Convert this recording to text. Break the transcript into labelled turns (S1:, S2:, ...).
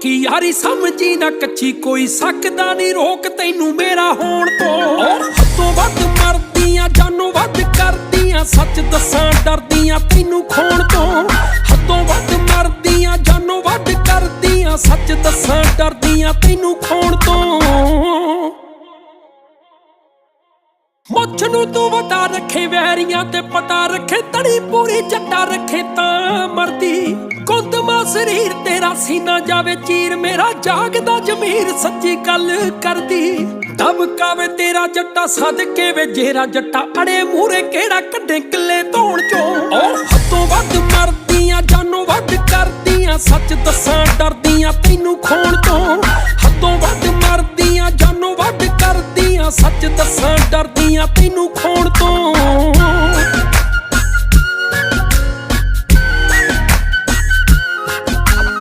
S1: ਪੱਕੀ ਯਾਰੀ ਸਮਝੀ ਨਾ ਕੱਚੀ ਕੋਈ ਸਕਦਾ ਨਹੀਂ ਰੋਕ ਤੈਨੂੰ ਮੇਰਾ ਹੋਣ ਤੋਂ। ਹੱਦੋਂ ਵੱਧ ਮਰਦੀਆਂ, ਜਾਨੋਂ ਵੱਧ ਕਰਦੀਆਂ, ਸੱਚ ਦੱਸਾਂ ਡਰਦੀਆਂ ਤੈਨੂੰ ਖੋਣ ਤੋਂ। ਹੱਦੋਂ ਵੱਧ ਮਰਦੀਆਂ, ਜਾਨੋਂ ਵੱਧ ਕਰਦੀਆਂ, ਸੱਚ ਦੱਸਾਂ ਡਰਦੀਆਂ ਤੈਨੂੰ ਖੋਣ ਤੋਂ। ਮੁੱਛ ਨੂੰ ਤੂੰ ਵਟਾ ਰੱਖੇ ਵੈਰੀਆਂ ਤੇ ਪਤਾ ਰੱਖੇ ਤੜੀ ਪੂਰੀ ਜੱਟਾ ਰੱਖੇ ਤਾਂ ਮਰਦੀ। ਸਰੀਰ ਤੇਰਾ ਸੀਨਾ ਜਾਵੇ ਚੀਰ, ਮੇਰਾ ਜਾਗਦਾ ਜ਼ਮੀਰ ਸੱਚੀ ਗੱਲ ਕਰਦੀ। ਦਬਕਾਵੇ ਤੇਰਾ ਜੱਟਾ, ਸਦਕੇ ਵੇ ਜੇਰਾ ਜੱਟਾ, ਅੜੇ ਮੂਰੇ ਕਿਹੜਾ ਕੱਢੇ ਕਿੱਲੇ ਧੋਣ ਚੋਂ। ਉਹ ਹੱਥੋਂ ਵੱਧ ਮਰਦੀਆਂ ਜਾਨੋਂ ਵੱਧ ਕਰਦੀਆਂ, ਸੱਚ ਦੱਸਾਂ ਡਰਦੀਆਂ ਤੈਨੂੰ ਖੋਣ ਤੋਂ। ਹੱਥੋਂ ਵੱਧ ਮਰਦੀਆਂ, ਜਾਨੋਂ ਵੱਧ ਕਰਦੀਆਂ, ਸੱਚ ਦੱਸਾਂ ਡਰਦੀਆਂ ਤੈਨੂੰ ਖੋਣ ਤੋਂ।